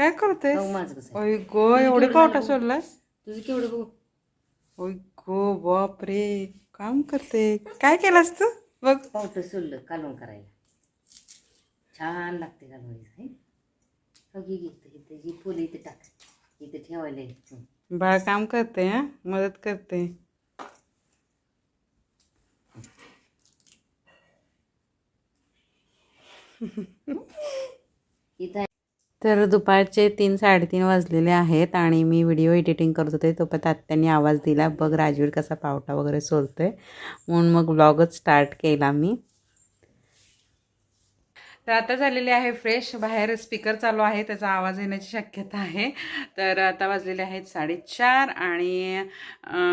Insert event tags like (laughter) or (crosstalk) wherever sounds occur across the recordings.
काय करतेस? माझं कसं आहे? ओय गो एवढे पावटा सोडलास तुझं केवढं बघू? ओय गो बाप रे काम करते. काय केलास तू? बघ. पावटं सोडलं कालवण करायला. छान लागते कालवण हे हो? घे घेतं इथं फुलं इथं टाक. इथं ठेवायला हं. बाळ काम करते हा? मदत करते. (laughs) इथं तर दुपारचे तीन साडेतीन वाजलेले आहेत आणि मी व्हिडिओ एडिटिंग करत होते. तोपर्यंत तात्यांनी आवाज दिला बघ राजवीर कसा पावटा वगैरे सोलतोय. म्हणून मग ब्लॉगच स्टार्ट केला मी. तर आता झालेले आहे फ्रेश बाहेर स्पीकर चालू आहे त्याचा आवाज येण्याची शक्यता आहे. तर आता वाजलेले आहेत साडेचार आणि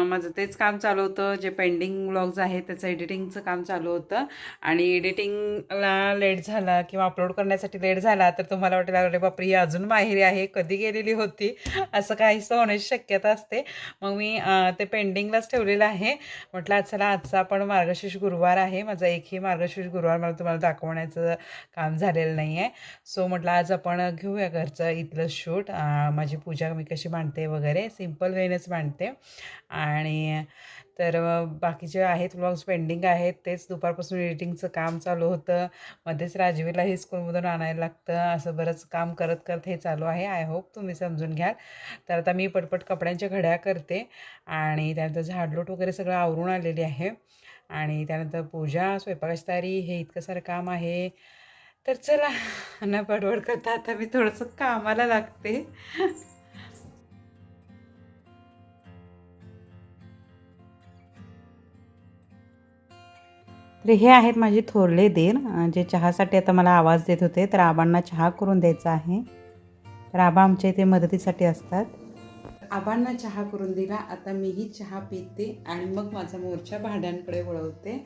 माझं तेच काम चालू होतं. जे पेंडिंग ब्लॉग्स आहेत त्याचं एडिटिंगचं काम चालू होतं. आणि एडिटिंगला लेट झाला किंवा अपलोड करण्यासाठी लेट झाला तर तुम्हाला वाटेल अरे बापरी अजून माहेरी आहे कधी गेलेली होती? असं काहीसं होण्याची शक्यता असते. मग मी ते पेंडिंगलाच ठेवलेलं आहे. म्हटलं आज चला आजचा आपण मार्गशीर्ष गुरुवार आहे. माझा एकही मार्गशीर्ष गुरुवार मला तुम्हाला दाखवण्याचं काम काम झालेलं नाही आहे सो म्हटलं आज आपण घेऊया घरचं इथलं शूट. माझी पूजा मी कशी मांडते वगैरे सिंपल वेनेच मांडते आणि तर बाकीचे आहेत ब्लॉग्स पेंडिंग आहेत तेच दुपारपासून एडिटिंगचं काम चालू होतं. मध्येच राजवीलाही स्कूलमधून आणायला लागतं. असं बरंच काम करत करत हे चालू आहे. आय होप तुम्ही समजून घ्याल. तर आता मी पटपट कपड्यांच्या घड्या करते. आणि त्यानंतर झाडलोट वगैरे सगळं आवरून आलेली आहे. आणि त्यानंतर पूजा स्वयंपाकाची तयारी हे इतकं सारं काम आहे. तर चला न बडबड करता. आता मी थोडंसं कामाला लागते. तर हे आहेत माझे थोरले देर जे चहासाठी आता मला आवाज देत होते. तर आबांना चहा करून द्यायचा आहे. तर आबा आमच्या इथे मदतीसाठी असतात. आबांना चहा करून दिला. आता मीही चहा पिते आणि मग माझा मोर्चा भांड्यांकडे वळवते.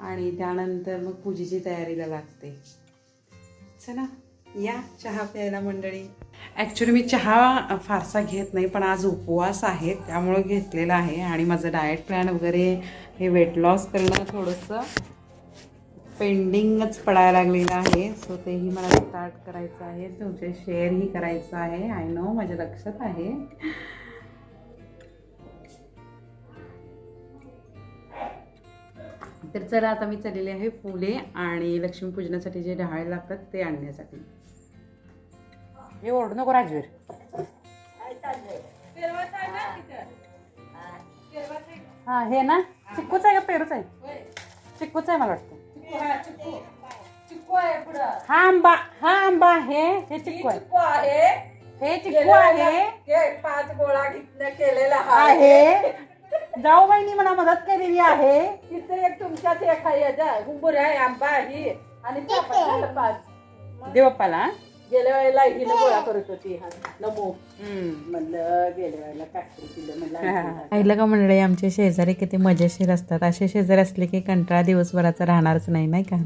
आणि त्यानंतर मग पूजेची तयारीला लागते. चला या चहा प्यायला मंडळी. ॲक्च्युली मी चहा फारसा घेत नाही पण आज उपवास आहे त्यामुळं घेतलेला आहे. आणि माझं डाएट प्लॅन वगैरे हे वेट लॉस करणं थोडंसं पेंडिंगच पडायला लागलेलं आहे. सो तेही मला स्टार्ट करायचं आहे. तुमचे शेअरही करायचं आहे. आय नो माझ्या लक्षात आहे. तर चला आता मी चाललेले आहे फुले आणि लक्ष्मीपूजनासाठी जे डहाळे लागतात ते आणण्यासाठी. हे ओरडू नको राजवीर. हा हे ना? चिक्कूच आहे का पेरूच आहे? चिक्कूच आहे मला वाटतं. हा आंबा हा आंबा आहे. हे चिक्कू आहे. हे चिक्कू आहे. पाच गोळा घेतल्या केलेला आहे. जाऊ बहिणी मला मदत केलेली आहे. तिथे एक तुमच्यात एक आहे याचा गुंबुर आहे आंबा ही आणि चाफा झालं पाच. देवप्पाला? गेल्या वेळेला हिनं गोळा करत होती हा नमो. म्हणलं गेल्या वेळेला फॅक्टरी दिलं म्हणलं पाहिलं का मंडळी आमचे शेजारी किती मजेशीर असतात. असे शेजारी असले की कंटाळा दिवसभराचा राहणारच नाही नाही का?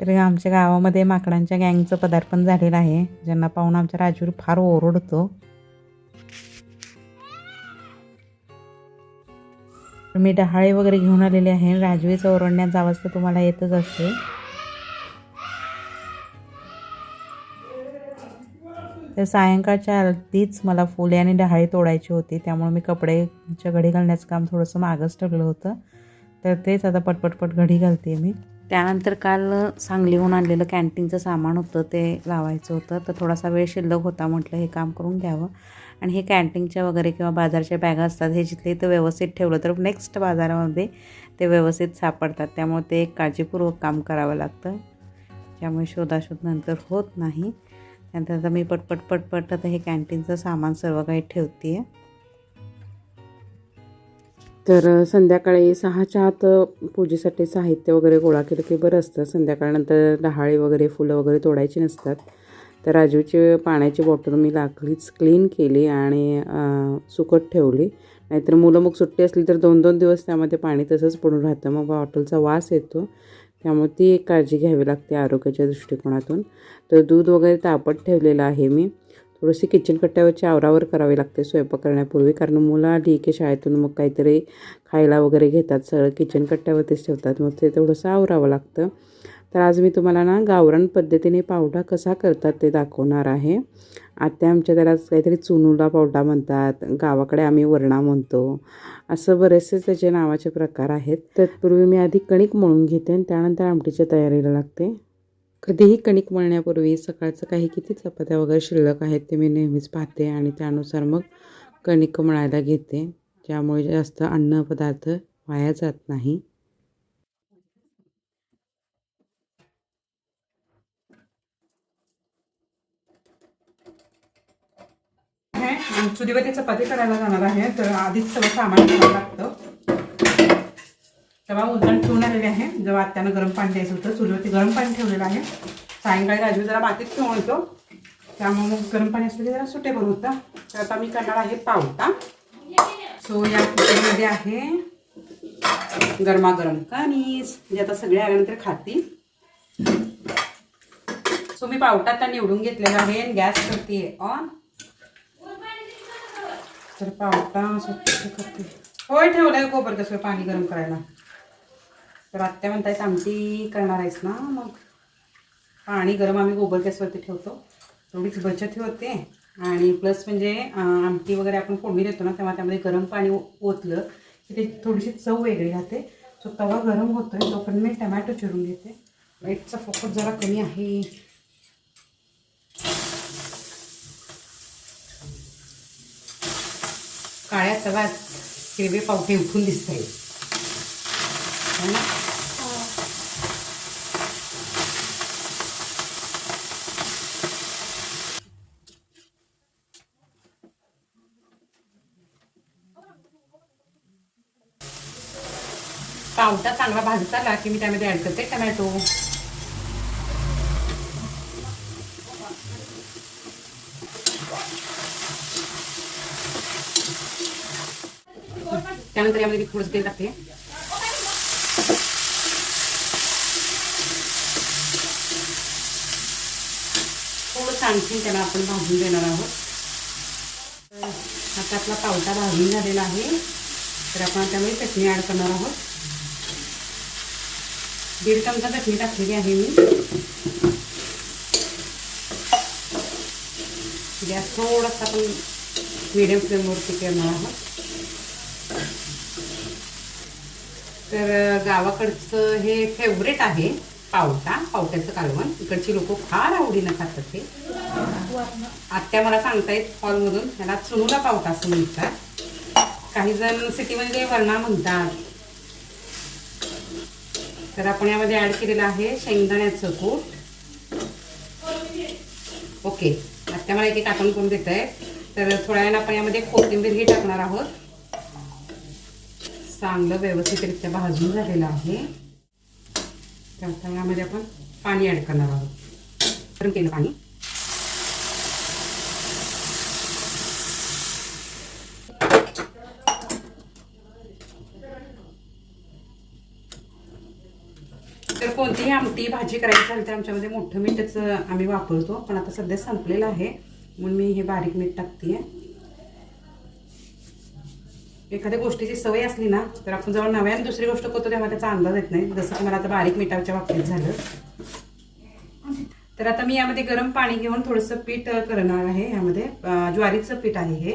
तर आमच्या गावामध्ये माकडांच्या गँगचं पदार्पण झालेलं आहे. ज्यांना पाहून आमच्या राजूर फार ओरडतो. मी डहाळे वगैरे घेऊन आलेले आहे. राजवीचं ओरडण्याचा आवाज तर तुम्हाला येतच असते तर सायंकाळच्या आधीच मला फुले आणि डहाळे तोडायची होती. त्यामुळे मी कपडेच्या घडी घालण्याचं काम थोडंसं मागंच ठेवलं होतं. तर तेच आता पटपटपट घडी घालते मी. त्यानंतर काल सांगलीहून आणलेलं कॅन्टीनचं सामान होतं ते लावायचं होतं. तर थोडासा वेळ शिल्लक होता म्हटलं हे काम करून घ्यावं. आणि हे कॅन्टीनच्या वगैरे किंवा बाजारच्या बॅगा असतात हे जिथले इथं व्यवस्थित ठेवलं तर नेक्स्ट बाजारामध्ये ते व्यवस्थित सापडतात. त्यामुळे ते एक काळजीपूर्वक काम करावं लागतं. त्यामुळे शोधाशोध नंतर होत नाही. त्यानंतर आता मी पटपट पटपट आता हे कॅन्टीनचं सामान सर्व काही ठेवते आहे तर संध्याकाळी सहाच्या आत पूजेसाठी साहित्य वगैरे गोळा केलं की बरं असतं. संध्याकाळनंतर डहाळी वगैरे फुलं वगैरे तोडायची नसतात. तर राजूचे पाण्याची बॉटल मी लाकडीच क्लीन केली आणि सुकट सुकत ठेवली. नाहीतर मुलं मग सुट्टी असली तर दोन दोन दिवस त्यामध्ये पाणी तसंच पडून राहतं. मग बॉटलचा वास येतो. त्यामुळे ती एक काळजी घ्यावी लागते आरोग्याच्या दृष्टिकोनातून. तर दूध वगैरे तापत ठेवलेलं आहे मी. थोडीशी किचन कट्ट्यावरची आवरावर करावी लागते. स्वयंपाक करण्यापूर्वी. कारण मुलं आली की शाळेतून मग काहीतरी खायला वगैरे घेतात. सगळं किचन कट्ट्यावरतीच ठेवतात. मग ते थोडंसं आवरावं लागतं. तर आज मी तुम्हाला ना गावरान पद्धतीने पावडा कसा करतात ते दाखवणार आहे. आत्या आमच्या त्याला काहीतरी चुनुला पावडा म्हणतात. गावाकडे आम्ही वरणा म्हणतो. असं बरेचसे त्याचे नावाचे प्रकार आहेत. तत्पूर्वी मी आधी कणिक मळून घेते आणि त्यानंतर आमटीच्या तयारीला लागते. कधीही कणिक मळण्यापूर्वी सकाळचं काही किती चपात्या वगैरे शिल्लक आहेत ते मी नेहमीच पाहते आणि त्यानुसार मग कणिक मळायला घेते. ज्यामुळे जास्त अन्न पदार्थ वाया जात नाही. चुलीवरती चपाती करायला जाणार आहे तर आधीच सगळं सामान घ्यावं लागतं. तेव्हा उजळण ठेवून आलेले आहे जेव्हा आत्यानं गरम पाणी द्यायचं होतं चुलीवरती गरम पाणी ठेवलेलं आहे. सायंकाळी राजू जरा मातीत ठेवून येतो त्यामुळे मग गरम पाणी असलं की जरा सुटेबल होतं. तर आता मी करणार आहे पावटा. सो या कुकरमध्ये आहे गरमागरम कणीस जे आता सगळे आल्यानंतर खातील. सो मी पावटा आता निवडून घेतलेला आहे गॅस करते ऑन तर पावटा स्वच्छ करते. होय ठेवलंय गोबर कसं पाणी गरम करायला. तर आत्या म्हणतायत आमटी करणार आहेस ना मग? पाणी गरम आम्ही गोबर गॅसवरती ठेवतो. थोडीच बचत होते. आणि प्लस म्हणजे आमटी वगैरे आपण फोडणी देतो ना तेव्हा त्यामध्ये गरम पाणी ओतलं की ते थोडीशी चव वेगळी राहते. सो तवा गरम होतोय तोपर्यंत मी टमॅटो चिरून घेते. लाईटचा फोकस जरा कमी आहे. काळ्या तव्यात हिरवे पावटे उठून दिसत आहे पावटा चांगला भाजत आला की मी त्यामध्ये ऍड करते टमॅटो. त्यानंतर यामध्ये मी थोडंसं तेल टाकते. थोडंसं आणखीन त्याला आपण भाजून देणार आहोत. आता आपला पावटा भाजून झालेला आहे. तर आपण त्यामध्ये चटणी ॲड करणार आहोत. दीड चमचा चटणी टाकलेली आहे मी. गॅस थोडासा आपण मिडियम फ्लेमवरती करणार आहोत. तर गावाकडचं हे फेवरेट आहे पावटा पावट्याचं कालवण. इकडची लोक फार आवडीनं खातात ते. आत्या मला सांगतायत हॉलमधून त्याला चुनुला पावटा असं म्हणतात. काही जण सिटीमध्ये वरणा म्हणतात. तर आपण यामध्ये ऍड केलेलं आहे शेंगदाण्याचं कूट. ओके आत्या मला एक एक आठवण करून देत आहे तर थोड्या वेळानं आपण यामध्ये कोथिंबीरही टाकणार आहोत. चांगलं व्यवस्थितरित्या भाजून झालेलं आहे. तर आता यामध्ये आपण पाणी ॲड करणार आहोत. गरम केलं पाणी. तर कोणतीही आमटी भाजी करायची झाली तर आमच्यामध्ये मोठं मीठच आम्ही वापरतो पण आता सध्या संपलेलं आहे. म्हणून मी हे बारीक मीठ टाकते एखाद्या गोष्टीची सवय असली ना तर आपण जेव्हा नव्याने दुसरी गोष्ट करतो तेव्हा त्याचा अंदाज येत नाही. जसं की मला आता बारीक मिठाच्या बाबतीत झालं. तर आता मी यामध्ये गरम पाणी घेऊन थोडंसं पीठ करणार आहे यामध्ये. ज्वारीचं पीठ आहे हे.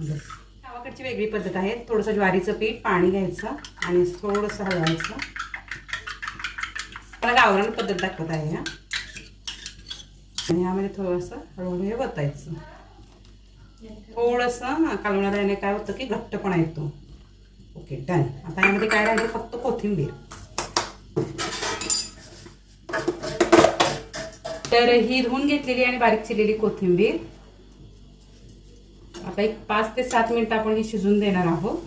गावाकडची वेगळी पद्धत आहे. थोडंसं ज्वारीचं पीठ पाणी घ्यायचं आणि थोडंसं हलवायचं. मला गावरान पद्धत दाखवत आहे ह्या आणि यामध्ये थोडंसं हळूहळू हे वतायचं. थोडंसं कालवणाला याने काय होतं की घट्टपणा येतो. Okay done. आता यामध्ये काय राहिलं? फक्त कोथिंबीर. तर ही धुवून घेतलेली आणि बारीक चिरलेली कोथिंबीर. आता एक पाच ते सात मिनिटं आपण ही शिजून देणार आहोत.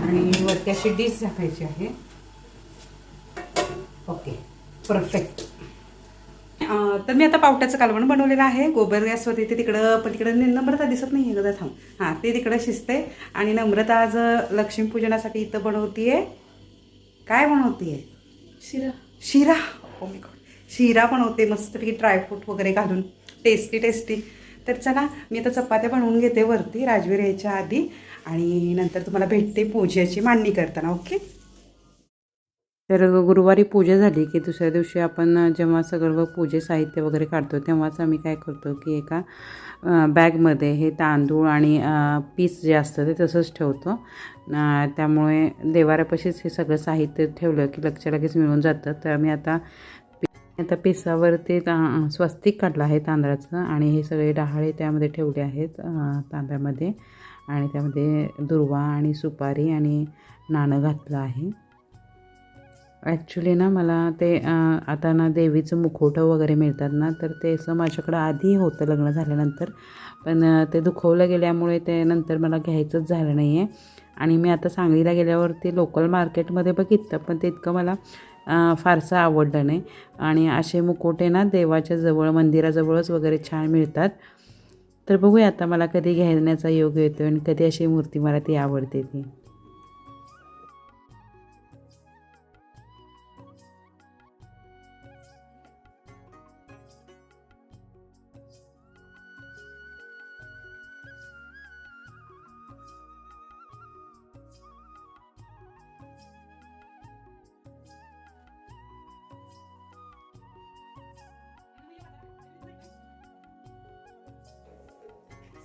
आणि वरती अशी डिश झाकायची आहे. Okay perfect. तर मी आता पावट्याचं कालवण बनवलेलं आहे. गोबर गॅसवरती ते तिकडं पण तिकडं नम्रता दिसत नाही आहे थांब. हां ते तिकडं शिजते आणि नम्रता आज लक्ष्मीपूजनासाठी इथं बनवतीये. काय बनवतीये? शिरा. शिरा? ओ मी गॉड शिरा बनवते मस्तपैकी ड्रायफ्रूट वगैरे घालून. टेस्टी टेस्टी तर चला मी आता चपात्या बनवून घेते वरती राजवीर यायच्या आधी. आणि नंतर तुम्हाला भेटते पूजेची मांडणी करताना ओके तर गुरुवारी पूजा झाली की दुसऱ्या दिवशी आपण जेव्हा सगळं पूजे साहित्य वगैरे काढतो तेव्हाच आम्ही काय करतो की एका बॅगमध्ये हे तांदूळ आणि पीस जे असतं ते तसंच ठेवतो. त्यामुळे देवाऱ्यापाशीच हे सगळं साहित्य ठेवलं की लक्ष लगेच मिळून जातं. तर आम्ही आता आता पिसावरती ता स्वस्तिक काढलं आहे तांदळाचं आणि हे सगळे डहाळे त्यामध्ये ठेवले आहेत तांब्यामध्ये आणि त्यामध्ये दुर्वा आणि सुपारी आणि नाणं घातलं आहे. ॲक्च्युली ना मला ते आता ना देवीचं मुखवटं वगैरे मिळतात ना तर ते असं माझ्याकडं आधी होतं लग्न झाल्यानंतर. पण ते दुखवलं गेल्यामुळे ते नंतर मला घ्यायचंच झालं नाही आहे आणि मी आता सांगलीला गेल्यावर ते लोकल मार्केटमध्ये बघितलं पण ते इतकं मला फारसं आवडलं नाही. आणि असे मुखवटे ना देवाच्या जवळ मंदिराजवळच वगैरे छान मिळतात. तर बघूया आता मला कधी घेण्याचा योग येतो आणि कधी अशी मूर्ती मला ती आवडते ती.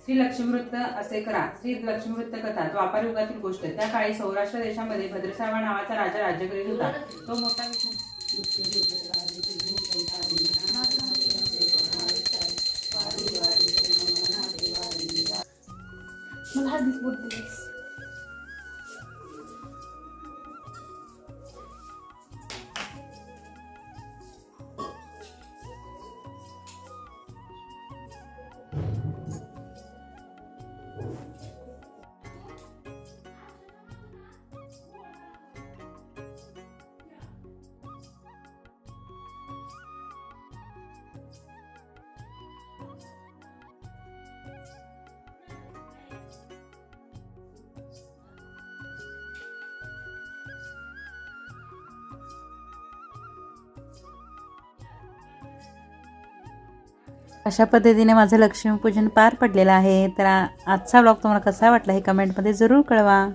श्री लक्ष्मीवृत्त असे करा. श्री लक्ष्मीवृत्त कथा द्वापार युगातील गोष्ट त्या काळी सौराष्ट्र देशामध्ये भद्रसावा नावाचा राजा राज्य करीत होता. तो मोठा मला अशा पद्धतीने माझं लक्ष्मीपूजन पार पडलेलं आहे. तर आजचा ब्लॉग तुम्हाला कसा वाटला हे कमेंटमध्ये जरूर कळवा.